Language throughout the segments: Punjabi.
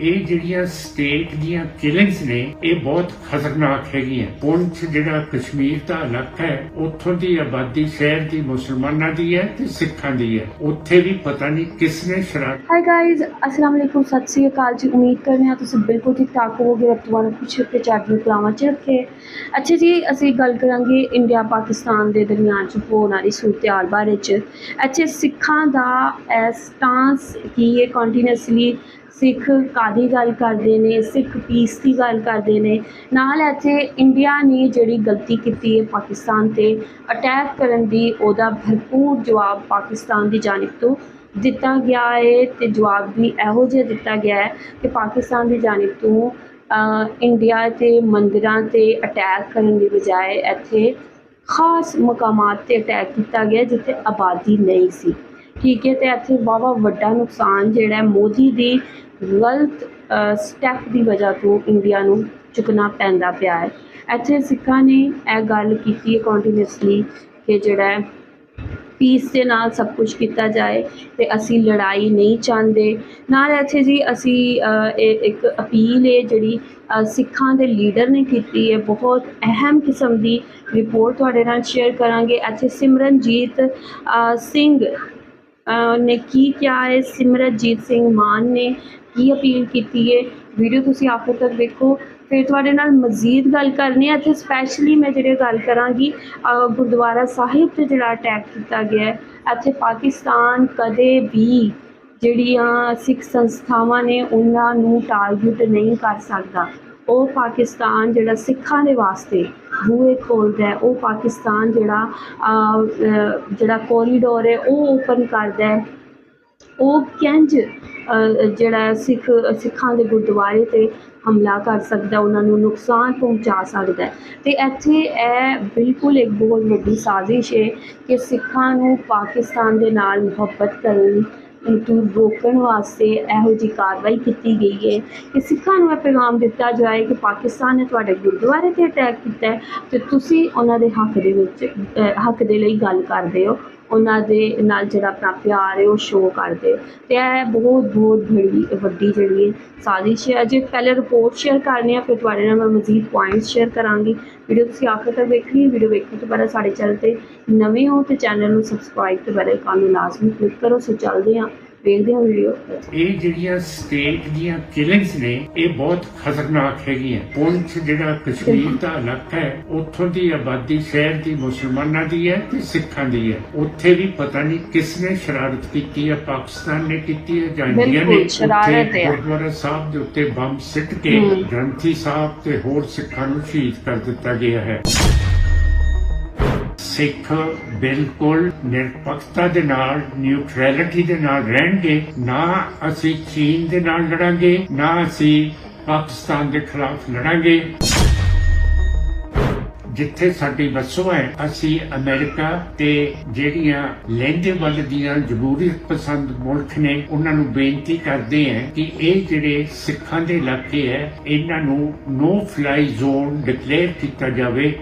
ਇਹ ਜਿਹੜੀਆਂ ਸਟੇਟ ਦੀਆਂ ਕਿਲਿੰਗਸ ਨੇ, ਇਹ ਬਹੁਤ ਖਤਰਨਾਕ ਹੈਗੀਆਂ। ਪੁੰਛ ਜਿਹੜਾ ਕਸ਼ਮੀਰ ਦਾ ਇਲਾਕਾ ਹੈ, ਉੱਥੋਂ ਦੀ ਆਬਾਦੀ ਸ਼ਹਿਰ ਦੀ ਮੁਸਲਮਾਨਾਂ ਦੀ ਹੈ ਤੇ ਸਿੱਖਾਂ ਦੀ ਹੈ। ਉੱਥੇ ਵੀ ਪਤਾ ਨਹੀਂ ਕਿਸ ਨੇ ਸ਼ਰਾਰਤ ਹਾਈ ਗਾਇਜ਼ ਅਸਲਾਮ ਅਲੈਕੁਮ, ਸਤਿ ਸ੍ਰੀ ਅਕਾਲ ਜੀ। ਉਮੀਦ ਕਰਨੇ ਆ ਤੁਸੀਂ ਬਿਲਕੁਲ ਠੀਕ ਠਾਕ ਹੋਵੋਗੇ। ਰੱਬ ਤੁਹਾਨੂੰ ਕੁਛ ਤੇ ਚੜ੍ਹਦੀ ਕਲਾਵਾਂ ਚ ਰੱਖੇ। ਅੱਛਾ ਜੀ, ਅਸੀਂ ਗੱਲ ਕਰਾਂਗੇ ਇੰਡੀਆ ਪਾਕਿਸਤਾਨ ਦੇ ਦਰਮਿਆਨ ਚ ਹੋਣ ਵਾਲੀ ਸੂਰਤ-ਹਾਲ ਬਾਰੇ ਚ। ਅੱਛੇ, ਸਿੱਖਾਂ ਦਾ ਸਟਾਂਸ ਕੀ ਹੈ? ਕੰਟੀਨਿਊਸਲੀ ਸਿੱਖ ਕਾਦੀ ਗੱਲ ਕਰਦੇ ਨੇ, ਸਿੱਖ ਪੀਸ ਦੀ ਗੱਲ ਕਰਦੇ ਨੇ। ਨਾਲ ਇੱਥੇ ਇੰਡੀਆ ਨੇ ਜਿਹੜੀ ਗਲਤੀ ਕੀਤੀ ਹੈ ਪਾਕਿਸਤਾਨ ਤੇ ਅਟੈਕ ਕਰਨ ਦੀ, ਉਹਦਾ ਭਰਪੂਰ ਜਵਾਬ ਪਾਕਿਸਤਾਨ ਦੀ ਜਾਨਿਬ ਤੋਂ ਦਿੱਤਾ ਗਿਆ ਹੈ ਤੇ ਜਵਾਬ ਵੀ ਇਹੋ ਜਿਹਾ ਦਿੱਤਾ ਗਿਆ ਹੈ ਕਿ ਪਾਕਿਸਤਾਨ ਦੀ ਜਾਨਿਬ ਤੋਂ ਇੰਡੀਆ ਤੇ ਮੰਦਰਾਂ ਤੇ ਅਟੈਕ ਕਰਨ ਦੀ ਬਜਾਏ ਇੱਥੇ ਖਾਸ ਮਕਾਮਾਤ ਤੇ ਅਟੈਕ ਕੀਤਾ ਗਿਆ ਜਿੱਥੇ ਆਬਾਦੀ ਨਹੀਂ ਸੀ। ਠੀਕ ਹੈ, ਤੇ ਇੱਥੇ ਵਾਹਵਾ ਵੱਡਾ ਨੁਕਸਾਨ ਜਿਹੜਾ ਮੋਦੀ ਦੀ ਗਲਤ ਸਟੈਪ ਦੀ ਵਜ੍ਹਾ ਤੋਂ ਇੰਡੀਆ ਨੂੰ ਚੁੱਕਣਾ ਪੈਂਦਾ ਪਿਆ ਹੈ। ਇੱਥੇ ਸਿੱਖਾਂ ਨੇ ਇਹ ਗੱਲ ਕੀਤੀ ਹੈ ਕੰਟੀਨਿਊਸਲੀ ਕਿ ਜਿਹੜਾ ਪੀਸ ਦੇ ਨਾਲ ਸਭ ਕੁਝ ਕੀਤਾ ਜਾਏ ਤੇ ਅਸੀਂ ਲੜਾਈ ਨਹੀਂ ਚਾਹੁੰਦੇ। ਨਾਲ ਇੱਥੇ ਜੀ ਅਸੀਂ ਇਹ ਇੱਕ ਅਪੀਲ ਹੈ ਜਿਹੜੀ ਸਿੱਖਾਂ ਦੇ ਲੀਡਰ ਨੇ ਕੀਤੀ ਹੈ। ਬਹੁਤ ਅਹਿਮ ਕਿਸਮ ਦੀ ਰਿਪੋਰਟ ਤੁਹਾਡੇ ਨਾਲ ਸ਼ੇਅਰ ਕਰਾਂਗੇ। ਇੱਥੇ ਸਿਮਰਨਜੀਤ ਸਿੰਘ ਨੇ ਕੀ ਕਿਹਾ ਹੈ? ਸਿਮਰਨਜੀਤ ਸਿੰਘ ਮਾਨ ਨੇ ਕੀ ਅਪੀਲ ਕੀਤੀ ਹੈ ਵੀਡੀਓ ਤੁਸੀਂ ਆਖਰ ਤੱਕ ਦੇਖੋ। ਫਿਰ ਤੁਹਾਡੇ ਨਾਲ ਮਜ਼ੀਦ ਗੱਲ ਕਰਨੀ ਹੈ। ਇੱਥੇ ਸਪੈਸ਼ਲੀ ਮੈਂ ਜਿਹੜੇ ਗੱਲ ਕਰਾਂਗੀ ਗੁਰਦੁਆਰਾ ਸਾਹਿਬ ਤੇ ਜਿਹੜਾ ਅਟੈਕ ਕੀਤਾ ਗਿਆ ਹੈ, ਇੱਥੇ ਪਾਕਿਸਤਾਨ ਕਦੇ ਵੀ ਜਿਹੜੀਆਂ ਸਿੱਖ ਸੰਸਥਾਵਾਂ ਨੇ ਉਹਨਾਂ ਨੂੰ ਟਾਰਗੇਟ ਨਹੀਂ ਕਰ ਸਕਦਾ। ਉਹ ਪਾਕਿਸਤਾਨ ਜਿਹੜਾ ਸਿੱਖਾਂ ਦੇ ਵਾਸਤੇ ਬੂਹੇ ਖੋਲਦਾ ਹੈ, ਉਹ ਪਾਕਿਸਤਾਨ ਜਿਹੜਾ ਜਿਹੜਾ ਕੋਰੀਡੋਰ ਹੈ, ਉਹ ਓਪਨ ਕਰਦਾ ਹੈ। ਉਹ ਕਿੰਜ ਜਿਹੜਾ ਸਿੱਖ, ਸਿੱਖਾਂ ਦੇ ਗੁਰਦੁਆਰੇ ਤੇ ਹਮਲਾ ਕਰ ਸਕਦਾ, ਉਹਨਾਂ ਨੂੰ ਨੁਕਸਾਨ ਪਹੁੰਚਾ ਸਕਦਾ ਹੈ। ਤੇ ਇੱਥੇ ਇਹ ਬਿਲਕੁਲ ਇੱਕ ਬਹੁਤ ਵੱਡੀ ਸਾਜ਼ਿਸ਼ ਹੈ ਕਿ ਸਿੱਖਾਂ ਨੂੰ ਪਾਕਿਸਤਾਨ ਦੇ ਨਾਲ ਮੁਹੱਬਤ ਕਰਨ ਤੋਂ ਰੋਕਣ ਵਾਸਤੇ ਇਹੋ ਜਿਹੀ ਕਾਰਵਾਈ ਕੀਤੀ ਗਈ ਹੈ ਕਿ ਸਿੱਖਾਂ ਨੂੰ ਇਹ ਪੈਗਾਮ ਦਿੱਤਾ ਜਾਏ ਕਿ ਪਾਕਿਸਤਾਨ ਨੇ ਤੁਹਾਡੇ ਗੁਰਦੁਆਰੇ ਤੇ ਅਟੈਕ ਕੀਤਾ ਹੈ ਤੇ ਤੁਸੀਂ ਉਹਨਾਂ ਦੇ ਹੱਕ ਦੇ ਵਿੱਚ ਹੱਕ ਦੇ ਲਈ ਗੱਲ ਕਰਦੇ ਹੋ। ਉਹਨਾਂ ਦੇ ਨਾਲ ਜਿਹੜਾ ਆਪਣਾ ਪਿਆਰ ਹੈ, ਉਹ ਸ਼ੋਅ ਕਰਦੇ। ਅਤੇ ਇਹ ਬਹੁਤ ਬਹੁਤ ਬੜੀ, ਵੱਡੀ ਜਿਹੜੀ ਹੈ ਸਾਜ਼ਿਸ਼ ਹੈ। ਅਜੇ ਪਹਿਲੇ ਰਿਪੋਰਟ ਸ਼ੇਅਰ ਕਰਨੀ ਆ, ਫਿਰ ਤੁਹਾਡੇ ਨਾਲ ਮੈਂ ਮਜ਼ੀਦ ਪੁਆਇੰਟਸ ਸ਼ੇਅਰ ਕਰਾਂਗੀ। ਵੀਡੀਓ ਤੁਸੀਂ ਆਖਰ ਤੱਕ ਵੇਖਣੀ ਵੀਡੀਓ ਵੇਖਣ ਤੋਂ ਪਹਿਲਾਂ ਸਾਡੇ ਚੈਨਲ ਤੇ ਨਵੇਂ ਹੋ ਤੇ ਚੈਨਲ ਨੂੰ ਸਬਸਕ੍ਰਾਈਬ ਤੇ ਬੈਲ ਆਈਕਨ ਨੂੰ ਲਾਜ਼ਮੀ ਕਲਿੱਕ ਕਰੋ। ਸੋ ਚੱਲਦੇ ਹਾਂ। ਵੇਖਦੇ ਹਾਂ। ਵੀਡੀਓ ਇਹ ਜਿਹੜੀਆਂ ਸਟੇਟ ਦੀਆਂ ਕਿਲਿੰਗਸ ਨੇ ਇਹ ਬਹੁਤ ਖਤਰਨਾਕ ਹੈਗੀਆਂ। ਪੁੰਛ ਜਿਹੜਾ ਕਸ਼ਮੀਰ ਦਾ ਇਲਾਕਾ ਹੈ ਉੱਥੋਂ ਦੀ ਆਬਾਦੀ ਸ਼ਹਿਰ ਦੀ ਮੁਸਲਮਾਨਾਂ ਦੀ ਹੈ ਤੇ ਸਿੱਖਾਂ ਦੀ ਹੈ। ਉੱਥੇ ਵੀ ਪਤਾ ਨਹੀਂ ਕਿਸ ਨੇ ਸ਼ਰਾਰਤ ਕੀਤੀ ਹੈ ਪਾਕਿਸਤਾਨ ਨੇ ਕੀਤੀ ਹੈ ਜਾਂ ਇੰਡੀਆ ਨੇ। ਸ਼ਰਾਰਤ ਹੈ। ਗੁਰਦੁਆਰਾ ਸਾਹਿਬ ਦੇ ਉੱਤੇ ਬੰਬ ਸਿੱਟ ਕੇ। ਗ੍ਰੰਥੀ ਸਾਹਿਬ ਤੇ ਹੋਰ ਸਿੱਖਾਂ ਨੂੰ ਸ਼ਹੀਦ ਕਰ ਦਿੱਤਾ ਗਿਆ ਹੈ। ਸਿੱਖ ਬਿਲਕੁਲ ਨਿਰਪੱਖਤਾ ਦੇ ਨਾਲ ਨਿਊਟਰੈਲਿਟੀ ਦੇ ਨਾਲ ਰਹਿਣਗੇ, ਨਾ ਅਸੀਂ ਚੀਨ ਦੇ ਨਾਲ ਲੜਾਂਗੇ, ਨਾ ਅਸੀਂ ਪਾਕਿਸਤਾਨ ਦੇ ਖਿਲਾਫ ਲੜਾਂਗੇ। ਜਿੱਥੇ ਸਾਡੀ ਵਸੋਂ ਹੈ, ਅਸੀਂ ਅਮਰੀਕਾ ਤੇ ਜਿਹੜੀਆਂ ਲਹਿੰਦੇ ਵੱਲ ਦੀਆਂ ਜਮਹੂਰੀਅਤ ਪਸੰਦ ਮੁਲਕ ਨੇ, ਉਹਨਾਂ ਨੂੰ ਬੇਨਤੀ ਕਰਦੇ ਹਾਂ ਕਿ ਇਹ ਜਿਹੜੇ ਸਿੱਖਾਂ ਦੇ ਇਲਾਕੇ ਹੈ, ਇਹਨਾਂ ਨੂੰ ਨੋ ਫਲਾਈ ਜ਼ੋਨ ਡਿਕਲੇਅਰ ਕੀਤਾ ਜਾਵੇ।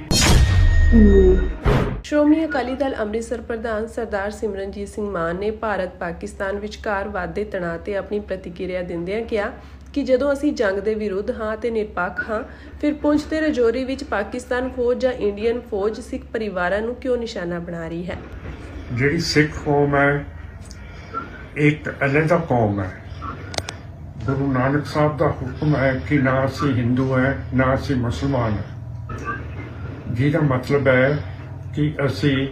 ਸ਼੍ਰੋਮਣੀ ਅਕਾਲੀ ਦਲ ਅੰਮ੍ਰਿਤਸਰ ਪ੍ਰਧਾਨ ਸਰਦਾਰ ਸਿਮਰਨਜੀਤ ਸਿੰਘ ਮਾਨ ਨੇ ਭਾਰਤ ਪਾਕਿਸਤਾਨ ਵਿਚਕਾਰ ਵਾਧੇ ਤਣਾਅ ਤੇ ਆਪਣੀ ਪ੍ਰਤੀਕਿਰਿਆ ਦਿੰਦਿਆਂ ਕਿਹਾ ਕਿ ਜਦੋਂ ਅਸੀਂ ਜੰਗ ਦੇ ਵਿਰੁੱਧ ਹਾਂ ਤੇ ਨਿਰਪੱਖ ਹਾਂ, ਫਿਰ ਪੁੰਛ ਤੇ ਰਜੌਰੀ ਵਿੱਚ ਪਾਕਿਸਤਾਨ ਫੌਜ ਜਾਂ ਇੰਡੀਅਨ ਫੌਜ ਸਿੱਖ ਪਰਿਵਾਰਾਂ ਨੂੰ ਕਿਉਂ ਨਿਸ਼ਾਨਾ ਬਣਾ ਰਹੀ ਹੈ? ਜਿਹੜੀ ਸਿੱਖ ਕੌਮ ਹੈ, ਇੱਕ ਅਲੱਗਾ ਕੌਮ ਹੈ। ਗੁਰੂ ਨਾਨਕ ਸਾਹਿਬ ਦਾ ਹੁਕਮ ਹੈ ਕਿ ਨਾ ਅਸੀਂ ਹਿੰਦੂ ਹੈ, ਨਾ ਅਸੀਂ ਮੁਸਲਮਾਨ ਹੈ। ਜਿਹਦਾ ਮਤਲਬ ਹੈ ਕਿ ਅਸੀਂ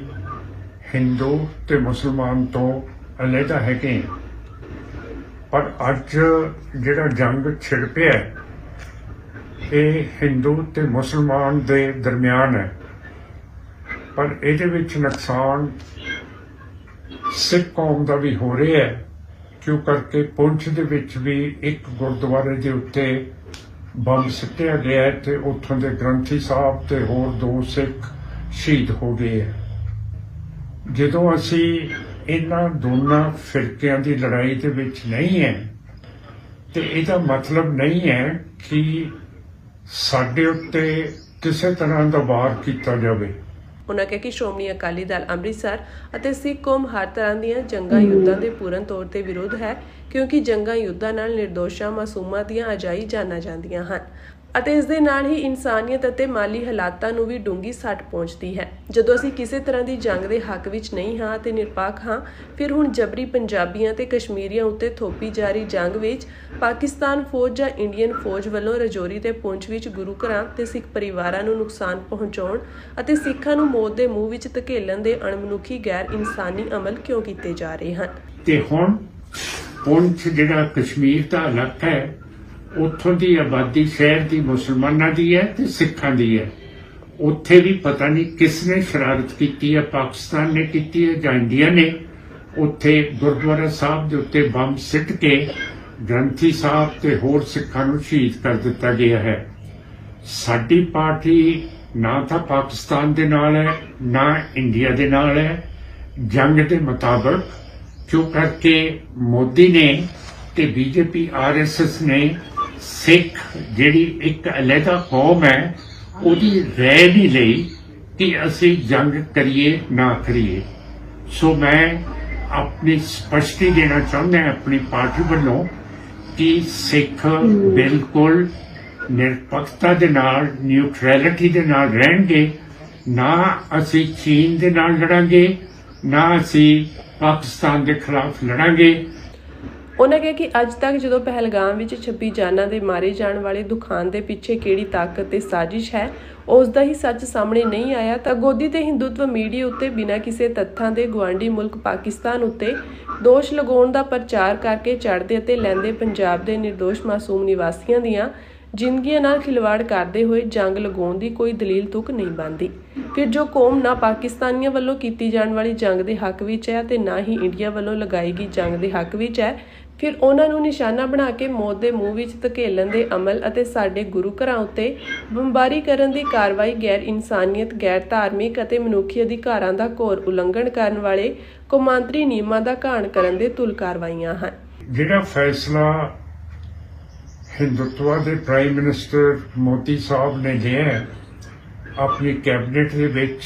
ਹਿੰਦੂ ਤੇ ਮੁਸਲਮਾਨ ਤੋਂ ਅਲੱਗਾ ਹੈਗੇ ਹਾਂ। ਪਰ ਅੱਜ ਜਿਹੜਾ ਜੰਗ ਛਿੜ ਪਿਆ ਇਹ ਹਿੰਦੂ ਤੇ ਮੁਸਲਮਾਨ ਦੇ ਦਰਮਿਆਨ ਹੈ ਪਰ ਇਹਦੇ ਵਿੱਚ ਨੁਕਸਾਨ ਸਿੱਖ ਕੌਮ ਦਾ ਵੀ ਹੋ ਰਿਹਾ ਹੈ, ਕਿਉਂ ਕਰਕੇ ਪੁੰਛ ਦੇ ਵਿੱਚ ਵੀ ਇੱਕ ਗੁਰਦੁਆਰੇ ਦੇ ਉੱਤੇ ਬੰਬ ਸਿੱਟਿਆ ਗਿਆ ਹੈ ਤੇ ਉੱਥੋਂ ਦੇ ਗ੍ਰੰਥੀ ਸਾਹਿਬ ਤੇ ਹੋਰ ਦੋ ਸਿੱਖ ਸ਼ਹੀਦ ਹੋ ਗਏ ਹੈ ਜਦੋਂ ਅਸੀਂ ਇਹਨਾਂ ਦੋਨਾਂ ਫਿਰਕਿਆਂ ਦੀ ਲੜਾਈ ਦੇ ਵਿੱਚ ਨਹੀਂ ਹੈ ਤੇ ਇਹਦਾ ਮਤਲਬ ਨਹੀਂ ਹੈ ਕਿ ਸਾਡੇ ਉੱਤੇ ਕਿਸੇ ਤਰ੍ਹਾਂ ਦਾ ਵਾਰ ਕੀਤਾ ਜਾਵੇ। ਉਹਨਾਂ ਕਿਹਾ ਕਿ ਸ਼੍ਰੋਮਣੀ ਅਕਾਲੀ ਦਲ ਅੰਮ੍ਰਿਤਸਰ ਅਤੇ ਸਿੱਖ ਕੌਮ ਹਰ ਤਰ੍ਹਾਂ ਦੀਆਂ ਜੰਗਾਂ ਯੁੱਧਾਂ ਦੇ ਪੂਰਨ ਤੌਰ ਤੇ ਵਿਰੋਧ ਹੈ, ਕਿਉਂਕਿ ਜੰਗਾਂ ਯੁੱਧਾਂ ਨਾਲ ਨਿਰਦੋਸ਼ਾਂ ਮਾਸੂਮਾਂ ਦੀਆਂ ਅਜਾਈ ਜਾਨਾਂ ਜਾਂਦੀਆਂ ਹਨ। ਅਤੇ ਇਸ ਦੇ ਨਾਲ ਹੀ ਇਨਸਾਨੀਅਤ ਅਤੇ ਮਾਲੀ ਹਾਲਾਤਾਂ ਨੂੰ ਵੀ ਡੂੰਗੀ ਸੱਟ ਪਹੁੰਚਦੀ ਹੈ। ਜਦੋਂ ਅਸੀਂ ਕਿਸੇ ਤਰ੍ਹਾਂ ਦੀ ਜੰਗ ਦੇ ਹੱਕ ਵਿੱਚ ਨਹੀਂ ਹਾਂ ਤੇ ਨਿਰਪੱਖ ਹਾਂ, ਫਿਰ ਹੁਣ ਜਬਰੀ ਪੰਜਾਬੀਆਂ ਤੇ ਕਸ਼ਮੀਰੀਆਂ ਉੱਤੇ ਥੋਪੀ ਜਾ ਰਹੀ ਜੰਗ ਵਿੱਚ ਪਾਕਿਸਤਾਨ ਫੌਜ ਜਾਂ ਇੰਡੀਅਨ ਫੌਜ ਵੱਲੋਂ ਰਜੌਰੀ ਤੇ ਪੁੰਛ ਵਿੱਚ ਗੁਰੂ ਘਰਾਂ ਤੇ ਸਿੱਖ ਪਰਿਵਾਰਾਂ ਨੂੰ ਨੁਕਸਾਨ ਪਹੁੰਚਾਉਣ ਅਤੇ ਸਿੱਖਾਂ ਨੂੰ ਮੌਤ ਦੇ ਮੂੰਹ ਵਿੱਚ ਧਕੇਲਣ ਦੇ ਅਣਮਨੁੱਖੀ ਗੈਰ ਇਨਸਾਨੀ ਅਮਲ ਕਿਉਂ ਕੀਤੇ ਜਾ ਰਹੇ ਹਨ? ਤੇ ਹੁਣ ਪੁੰਛ ਜਿਹੜਾ ਕਸ਼ਮੀਰ ਦਾ ਇਲਾਕਾ ਹੈ ਉੱਥੋਂ ਦੀ ਆਬਾਦੀ ਸ਼ਹਿਰ ਦੀ ਮੁਸਲਮਾਨਾਂ ਦੀ ਹੈ ਤੇ ਸਿੱਖਾਂ ਦੀ ਹੈ। ਉੱਥੇ ਵੀ ਪਤਾ ਨਹੀਂ ਕਿਸ ਨੇ ਸ਼ਰਾਰਤ ਕੀਤੀ ਹੈ, ਪਾਕਿਸਤਾਨ ਨੇ ਕੀਤੀ ਹੈ ਜਾਂ ਇੰਡੀਆ ਨੇ। ਉੱਥੇ ਗੁਰਦੁਆਰਾ ਸਾਹਿਬ ਦੇ ਉੱਤੇ ਬੰਬ ਸਿੱਟ ਕੇ ਗ੍ਰੰਥੀ ਸਾਹਿਬ ਤੇ ਹੋਰ ਸਿੱਖਾਂ ਨੂੰ ਸ਼ਹੀਦ ਕਰ ਦਿੱਤਾ ਗਿਆ ਹੈ। ਸਾਡੀ ਪਾਰਟੀ ਨਾ ਤਾਂ ਪਾਕਿਸਤਾਨ ਦੇ ਨਾਲ ਹੈ, ਨਾ ਇੰਡੀਆ ਦੇ ਨਾਲ ਹੈ। ਜੰਗ ਦੇ ਮੁਤਾਬਕ ਕਿਉਂ ਕਰਕੇ ਮੋਦੀ ਨੇ ਤੇ ਬੀਜੇਪੀ, ਆਰਐਸਐਸ ਨੇ ਸਿੱਖ ਜਿਹੜੀ ਇੱਕ ਅਲੱਗਾ ਕੌਮ ਹੈ, ਉਹਦੀ ਰਹਿ ਨਹੀਂ ਲਈ ਕਿ ਅਸੀਂ ਜੰਗ ਕਰੀਏ, ਨਾ ਕਰੀਏ। ਸੋ ਮੈਂ ਆਪਣੀ ਸਪਸ਼ਟੀ ਦੇਣਾ ਚਾਹੁੰਦਾ ਹਾਂ ਆਪਣੀ ਪਾਰਟੀ ਵੱਲੋਂ ਕਿ ਸਿੱਖ ਬਿਲਕੁਲ ਨਿਰਪੱਖਤਾ ਦੇ ਨਾਲ ਨਿਊਟਰੈਲਿਟੀ ਦੇ ਨਾਲ ਰਹਿਣਗੇ। ਨਾ ਅਸੀਂ ਚੀਨ ਦੇ ਨਾਲ ਲੜਾਂਗੇ, ਨਾ ਅਸੀਂ ਪਾਕਿਸਤਾਨ ਦੇ ਖਿਲਾਫ ਲੜਾਂਗੇ। ਉਹਨਾਂ ਕਿਹਾ ਕਿ ਅੱਜ ਤੱਕ ਜਦੋਂ ਪਹਿਲਗਾਮ ਵਿੱਚ 26 ਜਾਨਾਂ ਦੇ ਮਾਰੇ ਜਾਣ ਵਾਲੇ ਦੁਖਾਨ ਦੇ ਪਿੱਛੇ ਕਿਹੜੀ ਤਾਕਤ ਤੇ ਸਾਜ਼ਿਸ਼ ਹੈ, ਉਸ ਦਾ ਹੀ ਸੱਚ ਸਾਹਮਣੇ ਨਹੀਂ ਆਇਆ, ਤਾਂ ਗੋਦੀ ਤੇ ਹਿੰਦੂਤਵ ਮੀਡੀਆ ਉੱਤੇ ਬਿਨਾਂ ਕਿਸੇ ਤੱਥਾਂ ਦੇ ਗਵਾਂਢੀ ਮੁਲਕ ਪਾਕਿਸਤਾਨ ਉੱਤੇ ਦੋਸ਼ ਲਗਾਉਣ ਦਾ ਪ੍ਰਚਾਰ ਕਰਕੇ ਚੜ੍ਹਦੇ ਅਤੇ ਲੈਂਦੇ ਪੰਜਾਬ ਦੇ નિર્ਦੋਸ਼ ਮਾਸੂਮ ਨਿਵਾਸੀਆਂ ਦੀਆਂ ਜ਼ਿੰਦਗੀਆਂ ਨਾਲ ਖਿਲਵਾੜ ਕਰਦੇ ਹੋਏ ਜੰਗ ਲਗਾਉਣ ਦੀ ਕੋਈ ਦਲੀਲ ਤੁਕ ਨਹੀਂ ਬਣਦੀ। ਫਿਰ ਜੋ ਕੌਮ ਨਾ ਪਾਕਿਸਤਾਨੀਆਂ ਵੱਲੋਂ ਕੀਤੀ ਜਾਣ ਵਾਲੀ ਜੰਗ ਦੇ ਹੱਕ ਵਿੱਚ ਹੈ ਤੇ ਨਾ ਹੀ ਇੰਡੀਆ ਵੱਲੋਂ ਲਗਾਈ ਗਈ ਜੰਗ ਦੇ ਹੱਕ ਵਿੱਚ ਹੈ ਫਿਰ ਉਹਨਾਂ ਨੂੰ ਨਿਸ਼ਾਨਾ ਬਣਾ ਕੇ ਮੌਤ ਦੇ ਮੂੰਹ ਵਿੱਚ ਧਕੇਲਣ ਦੇ ਅਮਲ ਅਤੇ ਸਾਡੇ ਗੁਰੂ ਘਰਾਂ ਉੱਤੇ ਬੰਬਾਰੀ ਕਰਨ ਦੀ ਕਾਰਵਾਈ ਗੈਰ ਇਨਸਾਨੀਅਤ, ਗੈਰ ਧਾਰਮਿਕ ਅਤੇ ਮਨੁੱਖੀ ਅਧਿਕਾਰਾਂ ਦਾ ਘੋਰ ਉਲੰਘਣ ਕਰਨ ਵਾਲੇ ਕੌਮਾਂਤਰੀ ਨਿਯਮਾਂ ਦਾ ਘਾਣ ਕਰਨ ਦੇ ਤੁਲ ਕਾਰਵਾਈਆਂ ਹਨ। ਜਿਹੜਾ ਫੈਸਲਾ ਹਿੰਦੁੱਤਵਾ ਦੇ ਪ੍ਰਾਈਮ ਮਿਨਿਸਟਰ ਮੋਦੀ ਸਾਹਿਬ ਨੇ ਲਿਆ ਆਪਣੀ ਕੈਬਨਿਟ ਦੇ ਵਿੱਚ,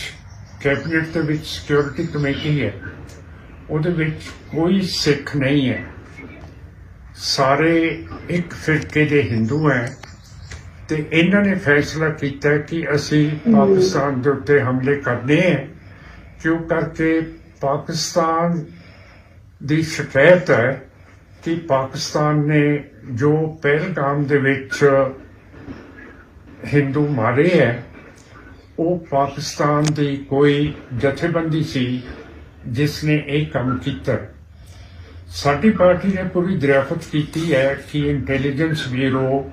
ਕੈਬਨਿਟ ਦੇ ਵਿੱਚ ਸਿਕਿਉਰਿਟੀ ਕਮੇਟੀ ਹੈ, ਉਹਦੇ ਵਿੱਚ ਕੋਈ ਸਿੱਖ ਨਹੀਂ ਹੈ। ਸਾਰੇ ਇੱਕ ਫਿਰਕੇ ਦੇ ਹਿੰਦੂ ਹੈ ਤੇ ਇਹਨਾਂ ਨੇ ਫੈਸਲਾ ਕੀਤਾ ਕਿ ਅਸੀਂ ਪਾਕਿਸਤਾਨ ਦੇ ਉੱਤੇ ਹਮਲੇ ਕਰਨੇ ਹੈ ਕਿਉਂ ਕਰਕੇ ਪਾਕਿਸਤਾਨ ਦੀ ਸ਼ਿਕਾਇਤ ਹੈ ਕਿ ਪਾਕਿਸਤਾਨ ਨੇ ਜੋ ਪਹਿਲਗਾਮ ਦੇ ਵਿੱਚ ਹਿੰਦੂ ਮਾਰੇ ਹੈ ਉਹ ਪਾਕਿਸਤਾਨ ਦੀ ਕੋਈ ਜਥੇਬੰਦੀ ਸੀ ਜਿਸ ਨੇ ਇਹ ਕੰਮ ਕੀਤਾ। ਸਾਡੀ ਪਾਰਟੀ ਨੇ ਪੂਰੀ ਦਰਿਆਫਤ ਕੀਤੀ ਹੈ ਕਿ ਇੰਟੈਲੀਜੈਂਸ ਬਿਊਰੋ,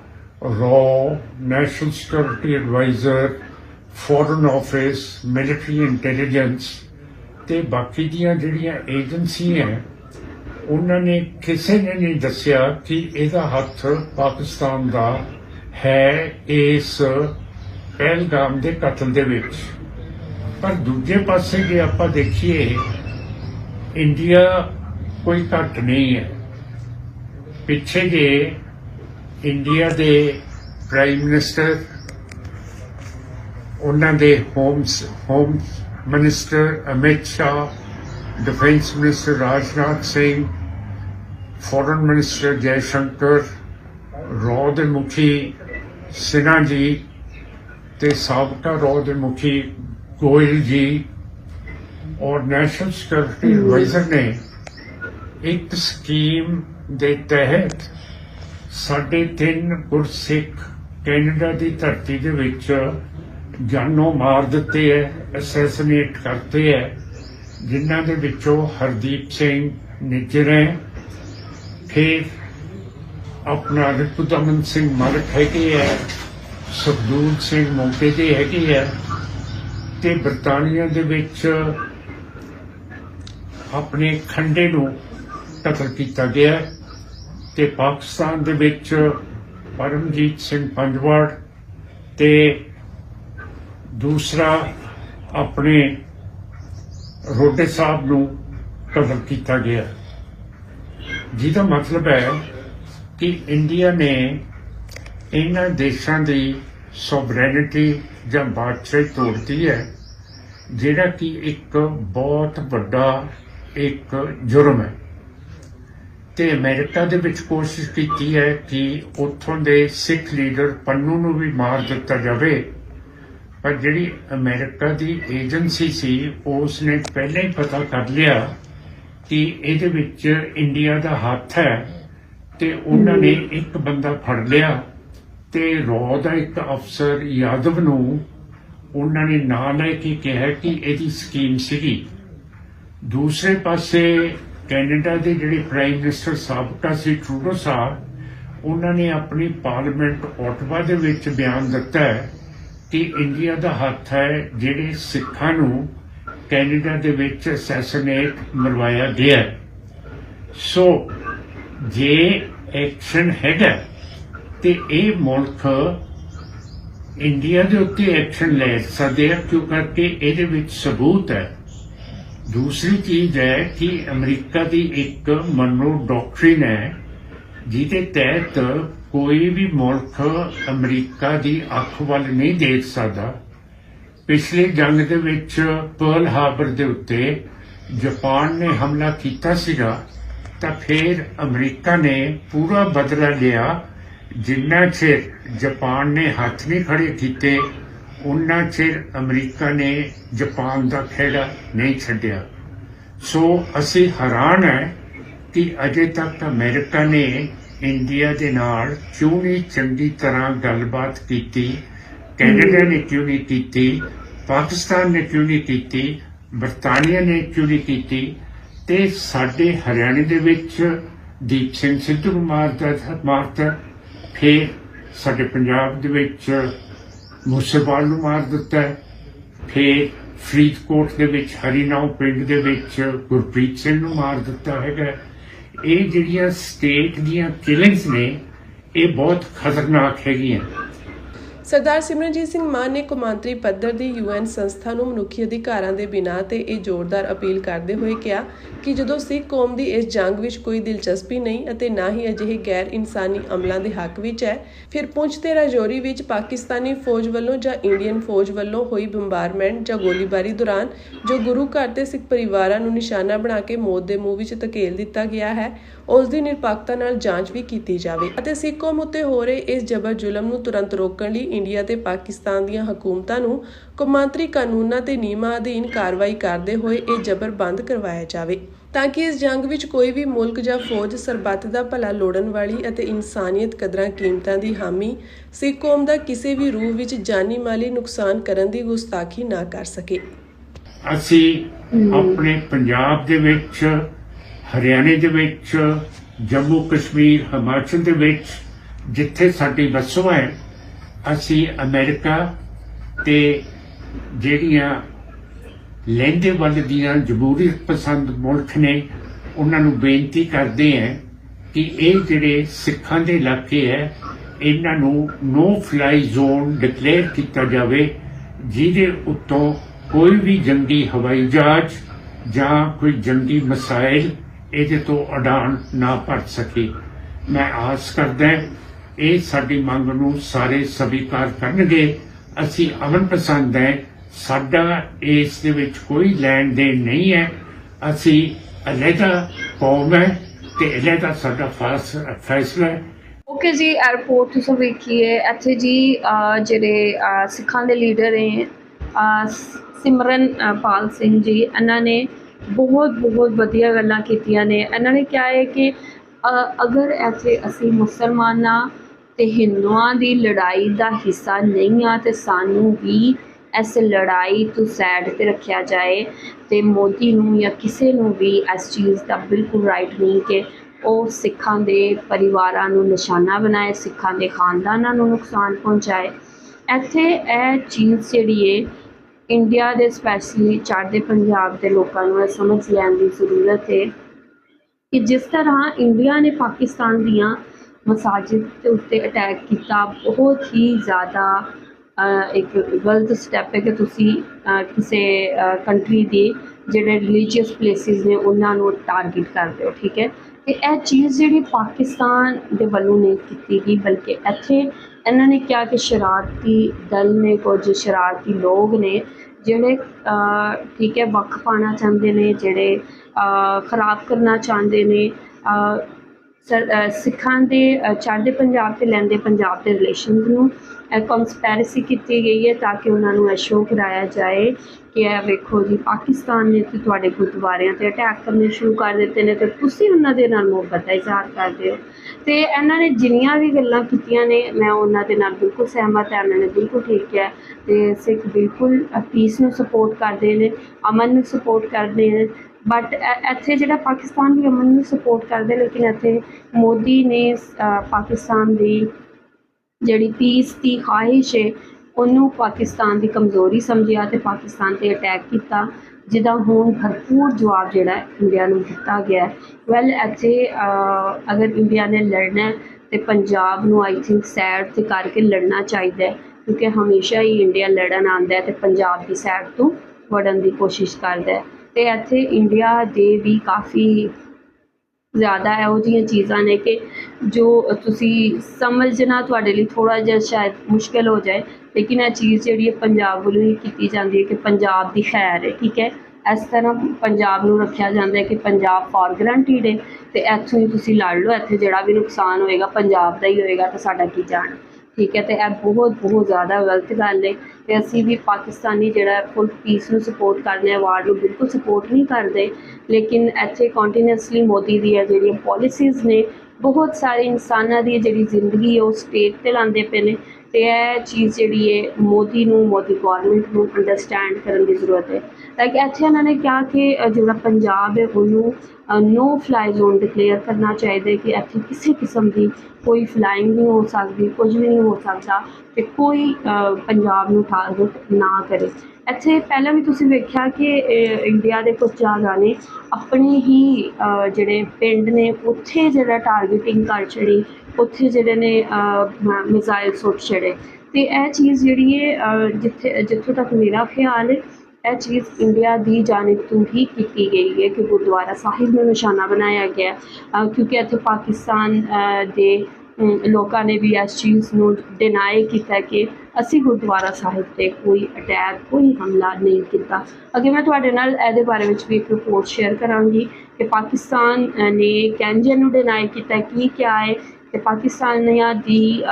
ਰੋ, national security adviser, foreign office, military intelligence ਤੇ ਬਾਕੀ ਦੀਆਂ ਜਿਹੜੀਆਂ ਏਜੰਸੀਆਂ ਉਹਨਾਂ ਨੇ ਕਿਸੇ ਨੇ ਨਹੀਂ ਦੱਸਿਆ ਕਿ ਇਹਦਾ ਹੱਥ ਪਾਕਿਸਤਾਨ ਦਾ ਹੈ ਇਸ ਪਹਿਲਗਾਮ ਦੇ ਕਤਲ ਦੇ ਵਿੱਚ। ਪਰ ਦੂਜੇ ਪਾਸੇ ਜੇ ਆਪਾਂ ਦੇਖੀਏ, ਇੰਡੀਆ ਕੋਈ ਘੱਟ ਨਹੀਂ ਹੈ। ਪਿੱਛੇ ਜੇ ਇੰਡੀਆ ਦੇ ਪ੍ਰਾਈਮ ਮਿਨਿਸਟਰ ਉਹਨਾਂ ਦੇ home home minister Amit Shah defence minister Rajnath Singh foreign minister Jai Shankar ਰੋ ਦੇ ਮੁਖੀ ਸਿਨਹਾ ਜੀ ਤੇ ਸਾਬਕਾ ਰੋ ਦੇ ਮੁਖੀ ਗੋਇਲ ਜੀ ਔਰ ਨੈਸ਼ਨਲ ਸਿਕਿਉਰਿਟੀ ਐਡਵਾਈਜ਼ਰ ਨੇ ਇੱਕ ਸਕੀਮ ਦੇ ਤਹਿਤ ਸਾਡੇ ਤਿੰਨ ਗੁਰਸਿੱਖ ਕੈਨੇਡਾ ਦੀ ਧਰਤੀ ਦੇ ਵਿੱਚ ਜਾਨੋਂ ਮਾਰ ਦਿੱਤੇ ਹੈ ਅਸੈਸੀਨੇਟ ਕਰਤੇ ਹੈ ਜਿਨ੍ਹਾਂ ਦੇ ਵਿੱਚੋਂ ਹਰਦੀਪ ਸਿੰਘ ਨਿੱਜਰ ਹੈ ਫਿਰ ਆਪਣਾ ਰਿਪੁਦਮਨ ਸਿੰਘ ਮਲਕ ਹੈਗੇ ਹੈ ਸੁਖਦੂਰ ਸਿੰਘ ਮੌਕੇ ਦੇ ਹੈਗੇ ਹੈ ਤੇ ਬਰਤਾਨੀਆ ਦੇ ਵਿੱਚ ਆਪਣੇ ਖੰਡੇ ਨੂੰ ਕਤਲ ਕੀਤਾ ਗਿਆ ਹੈ ਤੇ ਪਾਕਿਸਤਾਨ ਦੇ ਵਿੱਚ ਪਰਮਜੀਤ ਸਿੰਘ ਪੰਜਵਾੜ ਤੇ ਦੂਸਰਾ ਆਪਣੇ ਰੋਡੇ ਸਾਹਿਬ ਨੂੰ ਕਤਲ ਕੀਤਾ ਗਿਆ। ਜਿਹਦਾ ਮਤਲਬ ਹੈ ਕਿ ਇੰਡੀਆ ਨੇ ਇਹਨਾਂ ਦੇਸ਼ਾਂ ਦੀ ਸੋਵਰੇਨਿਟੀ ਜਾਂ ਬਾਦਸ਼ਾਹੀ ਤੋੜਤੀ ਹੈ, ਜਿਹੜਾ ਕਿ ਇੱਕ ਬਹੁਤ ਵੱਡਾ ਇੱਕ ਜੁਰਮ ਹੈ। ਤੇ ਅਮਰੀਕਾ ਦੇ ਵਿੱਚ ਕੋਸ਼ਿਸ਼ ਕੀਤੀ ਹੈ ਕਿ ਉੱਥੋਂ ਦੇ ਸਿੱਖ ਲੀਡਰ ਪੰਨੂ ਨੂੰ ਵੀ ਮਾਰ ਦਿੱਤਾ ਜਾਵੇ। ਪਰ ਜਿਹੜੀ ਅਮਰੀਕਾ ਦੀ ਏਜੰਸੀ ਸੀ ਉਸ ਨੇ ਪਹਿਲਾਂ ਹੀ ਪਤਾ ਕਰ ਲਿਆ ਕਿ ਇਹਦੇ ਵਿੱਚ ਇੰਡੀਆ ਦਾ ਹੱਥ ਹੈ ਤੇ ਉਹਨਾਂ ਨੇ ਇੱਕ ਬੰਦਾ ਫੜ ਲਿਆ ਤੇ ਰੌ ਦਾ ਇੱਕ ਅਫਸਰ ਯਾਦਵ ਨੂੰ ਉਹਨਾਂ ਨੇ ਨਾਂ ਲੈ ਕੇ ਕਿਹਾ ਕਿ ਇਹਦੀ ਸਕੀਮ ਸੀਗੀ। ਦੂਸਰੇ ਪਾਸੇ ਕੈਨੇਡਾ ਦੇ ਜਿਹੜੇ ਪ੍ਰਾਈਮ ਮਿਨਿਸਟਰ ਸਾਬਕਾ ਸੀ ਟਰੂਡੋ ਸਾਹਿਬ ਉਹਨਾਂ ਨੇ ਆਪਣੀ ਪਾਰਲੀਮੈਂਟ ਓਟਵਾ ਦੇ ਵਿੱਚ ਬਿਆਨ ਦਿੱਤਾ ਹੈ ਕਿ ਇੰਡੀਆ ਦਾ ਹੱਥ ਹੈ ਜਿਹੜੇ ਸਿੱਖਾਂ ਨੂੰ ਕੈਨੇਡਾ ਦੇ ਵਿੱਚ ਅਸੈਸੀਨੇਟ ਮਰਵਾਇਆ ਗਿਆ ਸੋ, ਜੇ ਐਕਸ਼ਨ ਹੈਗਾ ਤੇ ਇਹ ਮੁਲਕ ਇੰਡੀਆ ਦੇ ਉੱਤੇ ਐਕਸ਼ਨ ਲੈ ਸਕਦੇ ਆ, ਕਿਉਂ ਕਰਕੇ ਇਹਦੇ ਵਿੱਚ ਸਬੂਤ ਹੈ? ਦੂਸਰੀ ਚੀਜ਼ ਹੈ ਕਿ ਅਮਰੀਕਾ ਦੀ ਇੱਕ ਮਨੋ ਡਾਕਟ੍ਰਿਨ ਹੈ, ਜਿਹਦੇ ਤਹਿਤ ਕੋਈ ਵੀ ਮੁਲਕ ਅਮਰੀਕਾ ਦੀ ਅੱਖ ਵੱਲ ਨਹੀਂ ਦੇਖ ਸਕਦਾ। ਪਿਛਲੇ ਜੰਗ ਦੇ ਵਿੱਚ ਪਰਲ ਹਾਰਬਰ ਦੇ ਉੱਤੇ ਜਾਪਾਨ ਨੇ ਹਮਲਾ ਕੀਤਾ ਸੀਗਾ, ਤਾਂ ਫਿਰ ਅਮਰੀਕਾ ਨੇ ਪੂਰਾ ਬਦਲਾ ਲਿਆ, ਜਿੰਨਾ ਚਿਰ ਜਾਪਾਨ ਨੇ ਹੱਥ ਨਹੀਂ ਖੜੇ ਕੀਤੇ ਉਹਨਾਂ ਚਿਰ ਅਮਰੀਕਾ ਨੇ ਜਾਪਾਨ ਦਾ ਖੇੜਾ ਨਹੀਂ ਛੱਡਿਆ। ਸੋ ਅਸੀਂ ਹੈਰਾਨ ਹੈ ਕਿ ਅਜੇ ਤੱਕ ਅਮਰੀਕਾ ਨੇ ਇੰਡੀਆ ਦੇ ਨਾਲ ਕਿਉਂ ਨਹੀਂ ਚੰਗੀ ਤਰ੍ਹਾਂ ਗੱਲਬਾਤ ਕੀਤੀ, ਕੈਨੇਡਾ ਨੇ ਕਿਉਂ ਨਹੀਂ ਕੀਤੀ, ਪਾਕਿਸਤਾਨ ਨੇ ਕਿਉਂ ਨਹੀਂ ਕੀਤੀ, ਬਰਤਾਨੀਆ ਨੇ ਕਿਉਂ ਨਹੀਂ ਕੀਤੀ ਤੇ ਸਾਡੇ ਹਰਿਆਣੇ ਦੇ ਵਿੱਚ ਦੀਪ ਸਿੰਘ ਸਿੱਧੂ ਮਾਰਦਾ ਮਾਰਦਾ ਫੇਰ ਸਾਡੇ ਪੰਜਾਬ ਦੇ ਵਿੱਚ ਮੂਸੇਵਾਲ ਨੂੰ ਮਾਰ ਦਿੱਤਾ ਹੈ। ਫਿਰ ਫਰੀਦਕੋਟ ਦੇ ਵਿੱਚ, ਹਰੀਨਾਉ ਪਿੰਡ ਦੇ ਵਿੱਚ ਗੁਰਪ੍ਰੀਤ ਸਿੰਘ ਨੂੰ ਮਾਰ ਦਿੱਤਾ ਹੈਗਾ ਇਹ ਜਿਹੜੀਆਂ ਸਟੇਟ ਦੀਆਂ ਕਿਲਿੰਗਸ ਨੇ, ਇਹ ਬਹੁਤ ਖਤਰਨਾਕ ਹੈਗੀਆਂ ਸਰਦਾਰ ਸਿਮਰਨਜੀਤ ਸਿੰਘ ਮਾਨ ਨੇ ਕੌਮਾਂਤਰੀ ਪੱਧਰ ਦੀ ਯੂਐਨ ਸੰਸਥਾ ਨੂੰ ਮਨੁੱਖੀ ਅਧਿਕਾਰਾਂ ਦੇ ਬਿਨਾਂ ਤੇ ਇਹ ਜ਼ੋਰਦਾਰ ਅਪੀਲ ਕਰਦੇ ਹੋਏ ਕਿਹਾ ਕਿ ਜਦੋਂ ਸਿੱਖ ਕੌਮ ਦੀ ਇਸ ਜੰਗ ਵਿੱਚ ਕੋਈ ਦਿਲਚਸਪੀ ਨਹੀਂ ਅਤੇ ਨਾ ਹੀ ਅਜਿਹੇ ਗੈਰ ਇਨਸਾਨੀ ਅਮਲਾਂ ਦੇ ਹੱਕ ਵਿੱਚ ਹੈ, ਫਿਰ ਪੁੰਛ ਤੇ ਰਾਜੌਰੀ ਵਿੱਚ ਪਾਕਿਸਤਾਨੀ ਫੌਜ ਵੱਲੋਂ ਜਾਂ ਇੰਡੀਅਨ ਫੌਜ ਵੱਲੋਂ ਹੋਈ ਬੰਬਾਰਮੈਂਟ ਜਾਂ ਗੋਲੀਬਾਰੀ ਦੌਰਾਨ ਜੋ ਗੁਰੂ ਘਰ ਤੇ ਸਿੱਖ ਪਰਿਵਾਰਾਂ ਨੂੰ ਨਿਸ਼ਾਨਾ ਬਣਾ ਕੇ ਮੌਤ ਦੇ ਮੂੰਹ ਵਿੱਚ ਧਕੇਲ ਦਿੱਤਾ ਗਿਆ ਹੈ, ਉਸ ਦੀ ਨਿਰਪੱਖਤਾ ਨਾਲ ਜਾਂਚ ਵੀ ਕੀਤੀ ਜਾਵੇ ਅਤੇ ਸਿੱਖ ਕੌਮ ਉੱਤੇ ਹੋ ਰਹੇ ਇਸ ਜਬਰ ਜ਼ੁਲਮ ਨੂੰ ਤੁਰੰਤ ਰੋਕਣ ਲਈ ਇੰਡੀਆ ਤੇ ਪਾਕਿਸਤਾਨ ਦੀਆਂ ਹਕੂਮਤਾਂ ਨੂੰ ਕੌਮਾਂਤਰੀ ਕਾਨੂੰਨਾਂ ਤੇ ਨਿਯਮਾਂ ਅਧੀਨ ਕਾਰਵਾਈ ਕਰਦੇ ਹੋਏ ਇਹ ਜਬਰ ਬੰਦ ਕਰਵਾਇਆ ਜਾਵੇ ਤਾਂ ਕਿ ਇਸ ਜੰਗ ਵਿੱਚ ਕੋਈ ਵੀ ਮੁਲਕ ਜਾਂ ਫੌਜ ਸਰਬੱਤ ਦਾ ਭਲਾ ਲੋੜਨ ਵਾਲੀ ਅਤੇ ਇਨਸਾਨੀਅਤ ਕਦਰਾਂ ਕੀਮਤਾਂ ਦੀ ਹਾਮੀ ਸਿੱਖ ਕੌਮ ਦਾ ਕਿਸੇ ਵੀ ਰੂਪ ਵਿੱਚ ਜਾਨੀ ਮਾਲੀ ਨੁਕਸਾਨ ਕਰਨ ਦੀ ਗੁਸਤਾਖੀ ਨਾ ਕਰ ਸਕੇ। ਅਸੀਂ ਆਪਣੇ ਪੰਜਾਬ ਦੇ ਵਿੱਚ ਹਰਿਆਣੇ ਦੇ ਵਿੱਚ ਜੰਮੂ ਕਸ਼ਮੀਰ ਹਿਮਾਚਲ ਦੇ ਵਿੱਚ ਜਿੱਥੇ ਸਾਡੀ ਵਸੋਂ ਹੈ ਅਸੀਂ ਅਮਰੀਕਾ ਤੇ ਜਿਹੜੀਆਂ ਲਹਿੰਦੇ ਵੱਲ ਦੀਆਂ ਜਮਹੂਰੀਅਤ ਪਸੰਦ ਮੁਲਕ ਨੇ, ਉਹਨਾਂ ਨੂੰ ਬੇਨਤੀ ਕਰਦੇ ਹਾਂ ਕਿ ਇਹ ਜਿਹੜੇ ਸਿੱਖਾਂ ਦੇ ਇਲਾਕੇ ਹੈ, ਇਹਨਾਂ ਨੂੰ ਨੋ ਫਲਾਈ ਜ਼ੋਨ ਡਿਕਲੇਅਰ ਕੀਤਾ ਜਾਵੇ, ਜਿਹਦੇ ਉੱਤੋਂ ਕੋਈ ਵੀ ਜੰਗੀ ਹਵਾਈ ਜਹਾਜ਼ ਜਾਂ ਕੋਈ ਜੰਗੀ ਮਸਾਇਲ ਇਹਦੇ ਤੋਂ ਉਡਾਨ ਨਾ ਭਰ ਸਕੇ। ਮੈਂ ਆਸ ਕਰਦਾ ਇਹ ਸਾਡੀ ਮੰਗ ਨੂੰ ਸਾਰੇ ਸਵੀਕਾਰ ਕਰਨਗੇ। ਅਸੀਂ ਅਮਨ ਪਸੰਦ ਹੈ, ਸਾਡਾ ਇਸ ਦੇ ਵਿੱਚ ਕੋਈ ਲੈਣ ਦੇਣ ਨਹੀਂ ਹੈ। ਅਸੀਂ ਅਲੱਗਾ ਕੌਮ ਹੈ ਤੇ ਅਲੱਗਾ ਸਾਡਾ ਫੈਸਲਾ ਹੈ। ਓਕੇ ਜੀ 에어ਪੋਰਟ ਤੁਸੀਂ ਵੇਖੀਏ, ਇੱਥੇ ਜੀ ਜਿਹੜੇ ਸਿੱਖਾਂ ਦੇ ਲੀਡਰ ਨੇ ਸਿਮਰਨ ਪਾਲ ਸਿੰਘ ਜੀ, ਇਹਨਾਂ ਨੇ ਬਹੁਤ ਬਹੁਤ ਵਧੀਆ ਗੱਲਾਂ ਕੀਤੀਆਂ ਨੇ। ਇਹਨਾਂ ਨੇ ਕਿਹਾ ਹੈ ਕਿ ਅਗਰ ਇੱਥੇ ਅਸੀਂ ਮੁਸਲਮਾਨਾਂ ਤੇ ਹਿੰਦੂਆਂ ਦੀ ਲੜਾਈ ਦਾ ਹਿੱਸਾ ਨਹੀਂ ਆ ਤੇ ਸਾਨੂੰ ਵੀ ਇਸ ਲੜਾਈ ਤੋਂ ਸਾਈਡ ਤੇ ਰੱਖਿਆ ਜਾਏ ਤੇ ਮੋਦੀ ਨੂੰ ਜਾਂ ਕਿਸੇ ਨੂੰ ਵੀ ਇਸ ਚੀਜ਼ ਦਾ ਬਿਲਕੁਲ ਰਾਈਟ ਨਹੀਂ ਕਿ ਉਹ ਸਿੱਖਾਂ ਦੇ ਪਰਿਵਾਰਾਂ ਨੂੰ ਨਿਸ਼ਾਨਾ ਬਣਾਏ, ਸਿੱਖਾਂ ਦੇ ਖਾਨਦਾਨਾਂ ਨੂੰ ਨੁਕਸਾਨ ਪਹੁੰਚਾਏ। ਇੱਥੇ ਇਹ ਚੀਜ਼ ਜਿਹੜੀ ਹੈ ਇੰਡੀਆ ਦੇ ਸਪੈਸ਼ਲੀ ਚੜ੍ਹਦੇ ਪੰਜਾਬ ਦੇ ਲੋਕਾਂ ਨੂੰ ਇਹ ਸਮਝ ਲੈਣ ਦੀ ਜ਼ਰੂਰਤ ਹੈ ਕਿ ਜਿਸ ਤਰ੍ਹਾਂ ਇੰਡੀਆ ਨੇ ਪਾਕਿਸਤਾਨ ਦੀਆਂ ਮਸਾਜਿਦ ਦੇ ਉੱਤੇ ਅਟੈਕ ਕੀਤਾ। ਬਹੁਤ ਹੀ ਜ਼ਿਆਦਾ ਇੱਕ ਗਲਤ ਸਟੈਪ ਹੈ ਕਿ ਤੁਸੀਂ ਕਿਸੇ ਕੰਟਰੀ ਦੇ ਜਿਹੜੇ ਰਿਲੀਜੀਅਸ ਪਲੇਸਿਸ ਨੇ, ਉਹਨਾਂ ਨੂੰ ਟਾਰਗੇਟ ਕਰਦੇ ਹੋ, ਠੀਕ ਹੈ? ਤੇ ਇਹ ਚੀਜ਼ ਜਿਹੜੀ ਪਾਕਿਸਤਾਨ ਦੇ ਵੱਲੋਂ ਨਹੀਂ ਕੀਤੀ ਗਈ, ਬਲਕਿ ਇੱਥੇ ਇਹਨਾਂ ਨੇ ਕਿਹਾ ਕਿ ਸ਼ਰਾਰਤੀ ਦਲ ਨੇ, ਕੁਝ ਸ਼ਰਾਰਤੀ ਲੋਕ ਨੇ, ਜਿਹੜੇ ਠੀਕ ਹੈ, ਵੱਖ ਪਾਉਣਾ ਚਾਹੁੰਦੇ ਨੇ, ਜਿਹੜੇ ਖਰਾਬ ਕਰਨਾ ਚਾਹੁੰਦੇ ਨੇ ਸਿੱਖਾਂ ਦੇ ਚੜ੍ਹਦੇ ਪੰਜਾਬ ਤੇ ਲੈਂਦੇ ਪੰਜਾਬ ਦੇ ਰਿਲੇਸ਼ਨਸ ਨੂੰ ਕੰਸਪੈਰਸੀ ਕੀਤੀ ਗਈ ਹੈ ਤਾਂ ਕਿ ਉਹਨਾਂ ਨੂੰ ਇਹ ਸ਼ੋਅ ਕਰਾਇਆ ਜਾਏ ਕਿ ਇਹ ਵੇਖੋ ਜੀ, ਪਾਕਿਸਤਾਨ ਨੇ ਤੇ ਤੁਹਾਡੇ ਗੁਰਦੁਆਰਿਆਂ ਤੇ ਅਟੈਕ ਕਰਨੇ ਸ਼ੁਰੂ ਕਰ ਦਿੱਤੇ ਨੇ ਤੇ ਤੁਸੀਂ ਉਹਨਾਂ ਦੇ ਨਾਲ ਮੁਹੱਬਤ ਦਾ ਇਜ਼ਹਾਰ ਕਰਦੇ ਹੋ। ਤੇ ਇਹਨਾਂ ਨੇ ਜਿੰਨੀਆਂ ਵੀ ਗੱਲਾਂ ਕੀਤੀਆਂ ਨੇ, ਮੈਂ ਉਹਨਾਂ ਦੇ ਨਾਲ ਬਿਲਕੁਲ ਸਹਿਮਤ ਹਾਂ ਇਹਨਾਂ ਨੇ ਬਿਲਕੁਲ ਠੀਕ ਕਿਹਾ ਤੇ ਸਿੱਖ ਬਿਲਕੁਲ ਪੀਸ ਨੂੰ ਸਪੋਰਟ ਕਰਦੇ ਨੇ, ਅਮਨ ਨੂੰ ਸਪੋਰਟ ਕਰਦੇ ਨੇ। ਬਟ ਇੱਥੇ ਜਿਹੜਾ ਪਾਕਿਸਤਾਨ ਵੀ ਅਮਨ ਨੂੰ ਸਪੋਰਟ ਕਰਦੇ, ਲੇਕਿਨ ਇੱਥੇ ਮੋਦੀ ਨੇ ਪਾਕਿਸਤਾਨ ਦੀ ਜਿਹੜੀ ਪੀਸ ਦੀ ਖਾਹਿਸ਼ ਹੈ ਉਹਨੂੰ ਪਾਕਿਸਤਾਨ ਦੀ ਕਮਜ਼ੋਰੀ ਸਮਝਿਆ ਤੇ ਪਾਕਿਸਤਾਨ ਤੇ ਅਟੈਕ ਕੀਤਾ ਜਿਹਦਾ ਹੁਣ ਭਰਪੂਰ ਜਵਾਬ ਜਿਹੜਾ ਇੰਡੀਆ ਨੂੰ ਦਿੱਤਾ ਗਿਆ ਹੈ। ਵੈਲ ਇੱਥੇ ਅਗਰ ਇੰਡੀਆ ਨੇ ਲੜਨਾ ਹੈ ਤੇ ਪੰਜਾਬ ਨੂੰ ਆਈ ਥਿੰਕ ਸਾਈਡ ਤੇ ਕਰਕੇ ਲੜਨਾ ਚਾਹੀਦਾ ਕਿਉਂਕਿ ਹਮੇਸ਼ਾ ਹੀ ਇੰਡੀਆ ਲੜਨ ਆਉਂਦਾ ਹੈ ਤੇ ਪੰਜਾਬ ਦੀ ਸਾਈਡ ਤੋਂ ਵੜਨ ਦੀ ਕੋਸ਼ਿਸ਼ ਕਰਦਾ ਹੈ। ਤੇ ਇੱਥੇ ਇੰਡੀਆ ਦੇ ਵੀ ਕਾਫੀ ਜ਼ਿਆਦਾ ਇਹੋ ਜਿਹੀਆਂ ਚੀਜ਼ਾਂ ਨੇ ਕਿ ਜੋ ਤੁਸੀਂ ਸਮਝਣਾ ਤੁਹਾਡੇ ਲਈ ਥੋੜ੍ਹਾ ਜਿਹਾ ਸ਼ਾਇਦ ਮੁਸ਼ਕਿਲ ਹੋ ਜਾਏ, ਲੇਕਿਨ ਇਹ ਚੀਜ਼ ਜਿਹੜੀ ਹੈ ਪੰਜਾਬ ਵੱਲੋਂ ਹੀ ਕੀਤੀ ਜਾਂਦੀ ਹੈ ਕਿ ਪੰਜਾਬ ਦੀ ਖੈਰ ਹੈ, ਠੀਕ ਹੈ? ਇਸ ਤਰ੍ਹਾਂ ਪੰਜਾਬ ਨੂੰ ਰੱਖਿਆ ਜਾਂਦਾ ਹੈ ਕਿ ਪੰਜਾਬ ਫॉर ਗਰੰਟੀਡ ਹੈ ਅਤੇ ਇੱਥੋਂ ਹੀ ਤੁਸੀਂ ਲੜ ਲਓ, ਇੱਥੇ ਜਿਹੜਾ ਵੀ ਨੁਕਸਾਨ ਹੋਏਗਾ, ਪੰਜਾਬ ਦਾ ਹੀ ਹੋਏਗਾ ਤਾਂ ਸਾਡਾ ਕੀ ਜਾਣ। ਠੀਕ ਹੈ ਤੇ ਇਹ ਬਹੁਤ ਬਹੁਤ ਜ਼ਿਆਦਾ ਗਲਤ ਗੱਲ ਹੈ ਤੇ ਅਸੀਂ ਵੀ ਪਾਕਿਸਤਾਨੀ ਜਿਹੜਾ ਫੁੱਲ ਪੀਸ ਨੂੰ ਸਪੋਰਟ ਕਰਦੇ ਹਾਂ ਵਾਰ ਨੂੰ ਬਿਲਕੁਲ ਸਪੋਰਟ ਨਹੀਂ ਕਰਦੇ, ਲੇਕਿਨ ਇੱਥੇ ਕੰਟੀਨਿਊਸਲੀ ਮੋਦੀ ਦੀਆਂ ਜਿਹੜੀਆਂ ਪਾਲਿਸੀਜ਼ ਨੇ, ਬਹੁਤ ਸਾਰੇ ਇਨਸਾਨਾਂ ਦੀ ਜਿਹੜੀ ਜ਼ਿੰਦਗੀ ਹੈ ਉਹ ਸਟੇਟ ਤੇ ਲਾਉਂਦੇ ਪਏ ਨੇ ਤੇ ਇਹ ਚੀਜ਼ ਜਿਹੜੀ ਹੈ ਮੋਦੀ ਨੂੰ, ਮੋਦੀ ਗਵਰਨਮੈਂਟ ਨੂੰ ਅੰਡਰਸਟੈਂਡ ਕਰਨ ਦੀ ਜ਼ਰੂਰਤ ਹੈ। ਤਾਂ ਕਿ ਇੱਥੇ ਇਹਨਾਂ ਨੇ ਕਿਹਾ ਕਿ ਜਿਹੜਾ ਪੰਜਾਬ ਹੈ, ਉਹਨੂੰ ਨੋ ਫਲਾਈ ਜ਼ੋਨ ਡਿਕਲੇਅਰ ਕਰਨਾ ਚਾਹੀਦਾ ਕਿ ਇੱਥੇ ਕਿਸੇ ਕਿਸਮ ਦੀ ਕੋਈ ਫਲਾਈਂਗ ਨਹੀਂ ਹੋ ਸਕਦੀ, ਕੁਝ ਵੀ ਨਹੀਂ ਹੋ ਸਕਦਾ ਤੇ ਕੋਈ ਪੰਜਾਬ ਨੂੰ ਟਾਰਗੇਟ ਨਾ ਕਰੇ। ਇੱਥੇ ਪਹਿਲਾਂ ਵੀ ਤੁਸੀਂ ਵੇਖਿਆ ਕਿ ਇੰਡੀਆ ਦੇ ਕੁਝ ਜਗ੍ਹਾ ਨੇ, ਆਪਣੇ ਹੀ ਜਿਹੜੇ ਪਿੰਡ ਨੇ, ਉੱਥੇ ਜਿਹੜਾ ਟਾਰਗੇਟਿੰਗ ਕਰ ਛੜੀ ਉੱਥੇ ਜਿਹੜੇ ਨੇ ਮਿਜ਼ਾਈਲ ਸੁੱਟ ਛੜੇ ਤੇ ਇਹ ਚੀਜ਼ ਜਿਹੜੀ ਹੈ ਜਿੱਥੇ, ਜਿੱਥੋਂ ਤੱਕ ਮੇਰਾ ਖਿਆਲ ਹੈ ਇਹ ਚੀਜ਼ ਇੰਡੀਆ ਦੀ ਜਾਨਿਬ ਤੋਂ ਹੀ ਕੀਤੀ ਗਈ ਹੈ ਕਿ ਗੁਰਦੁਆਰਾ ਸਾਹਿਬ ਨੂੰ ਨਿਸ਼ਾਨਾ ਬਣਾਇਆ ਗਿਆ ਕਿਉਂਕਿ ਇੱਥੇ ਪਾਕਿਸਤਾਨ ਦੇ ਲੋਕਾਂ ਨੇ ਵੀ ਇਸ ਚੀਜ਼ ਨੂੰ ਡਿਨਾਈ ਕੀਤਾ ਕਿ ਅਸੀਂ ਗੁਰਦੁਆਰਾ ਸਾਹਿਬ ਤੇ ਕੋਈ ਅਟੈਕ ਕੋਈ ਹਮਲਾ ਨਹੀਂ ਕੀਤਾ। ਅੱਗੇ ਮੈਂ ਤੁਹਾਡੇ ਨਾਲ ਇਹਦੇ ਬਾਰੇ ਵਿੱਚ ਵੀ ਇੱਕ ਰਿਪੋਰਟ ਸ਼ੇਅਰ ਕਰਾਂਗੀ ਕਿ ਪਾਕਿਸਤਾਨ ਨੇ ਕੈਂਜਰ ਨੂੰ ਡਿਨਾਈ ਕੀਤਾ ਕੀ ਕਿਆ ਹੈ ਤੇ ਪਾਕਿਸਤਾਨੀਆਂ ਦੀ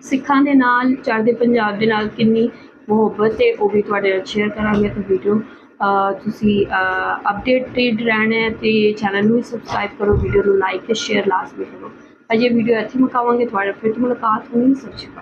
ਸਿੱਖਾਂ ਦੇ ਨਾਲ, ਚੜ੍ਹਦੇ ਪੰਜਾਬ ਦੇ ਨਾਲ ਕਿੰਨੀ ਮੁਹੱਬਤ ਹੈ ਉਹ ਵੀ ਤੁਹਾਡੇ ਨਾਲ ਸ਼ੇਅਰ ਕਰਾਂਗੇ ਤਾਂ ਵੀਡੀਓ ਤੁਸੀਂ ਅਪਡੇਟਡ ਰਹਿਣਾ ਹੈ ਤੇ ਚੈਨਲ ਨੂੰ ਸਬਸਕ੍ਰਾਈਬ ਕਰੋ ਵੀਡੀਓ ਨੂੰ ਲਾਈਕ ਤੇ ਸ਼ੇਅਰ ਲਾਜ਼ਮੀ ਕਰੋ ਅਜੇ ਵੀਡੀਓ ਇੱਥੇ ਮੁਕਾਵਾਂਗੇ, ਤੁਹਾਡੇ ਫਿਰ ਤੋਂ ਮੁਲਾਕਾਤ ਹੋਣੀ, ਸਤਿ ਸ਼੍ਰੀ ਅਕਾਲ।